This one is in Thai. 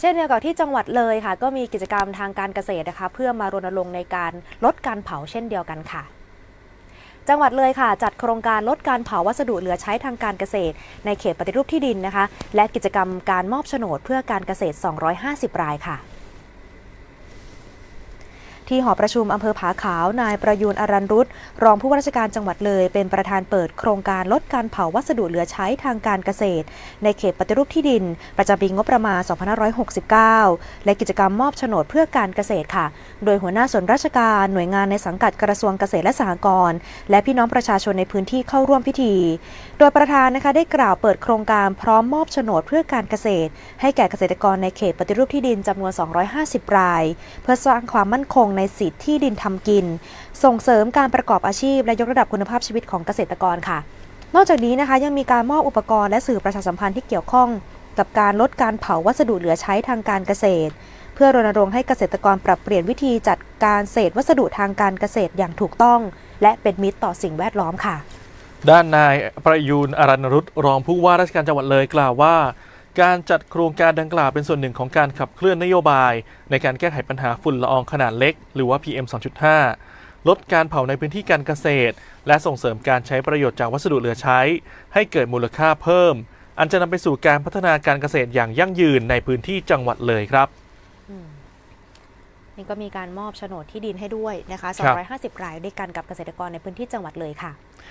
เช่นเดียวกับที่จังหวัดเลยค่ะ ก็มีกิจกรรมทางการเกษตรนะคะ เพื่อมารณรงค์ในการลดการเผาเช่นเดียวกันค่ะจังหวัดเลยค่ะ จัดโครงการลดการเผาวัสดุเหลือใช้ทางการเกษตร ในเขตปฏิรูปที่ดินนะคะ และกิจกรรมการมอบโฉนดเพื่อการเกษตร 250 รายค่ะ ที่หอประชุมอำเภอผาขาว นายประยูนอรันรุตรองผู้ว่าราชการจังหวัดเลย เป็นประธานเปิดโครงการลดการเผาวัสดุเหลือใช้ทางการเกษตร ในเขตปฏิรูปที่ดิน ประจำปีงบประมาณ 2569 และกิจกรรมมอบโฉนดเพื่อการเกษตรค่ะ โดยหัวหน้าส่วนราชการหน่วยงานในสังกัดกระทรวงเกษตรและสหกรณ์และพี่น้องประชาชนในพื้นที่เข้าร่วมพิธี โดยประธานนะคะได้กล่าวเปิดโครงการพร้อมมอบโฉนดเพื่อการเกษตร ให้แก่เกษตรกรในเขตปฏิรูปที่ดินจำนวน 250 ราย เพื่อสร้างความมั่นคงในในสิทธิที่ดินทำกิน ส่งเสริมการประกอบอาชีพ และยกระดับคุณภาพชีวิตของเกษตรกรค่ะ นอกจากนี้นะคะยังมีการมอบอุปกรณ์และสื่อประชาสัมพันธ์ที่เกี่ยวข้อง กับการลดการเผาวัสดุเหลือใช้ทางการเกษตร เพื่อรณรงค์ให้เกษตรกรปรับเปลี่ยนวิธีจัดการเศษวัสดุทางการเกษตรอย่างถูกต้อง และเป็นมิตรต่อสิ่งแวดล้อมค่ะ ด้านนายประยูนอรันรุตรองผู้ว่าราชการจังหวัดเลยกล่าวว่า การจัดโครงการดังกล่าวเป็นส่วนหนึ่งของการขับเคลื่อนนโยบาย ในการแก้ไขปัญหาฝุ่นละอองขนาดเล็ก หรือว่า PM 2.5 ลดการเผาในพื้นที่การเกษตร และส่งเสริมการใช้ประโยชน์จากวัสดุเหลือใช้ ให้เกิดมูลค่าเพิ่ม อันจะนำไปสู่การพัฒนาการเกษตรอย่างยั่งยืนในพื้นที่จังหวัดเลยครับนี่ก็มีการมอบโฉนดที่ดินให้ด้วยนะคะครับ250 รายด้วยกันกับเกษตรกรในพื้นที่จังหวัดเลยค่ะ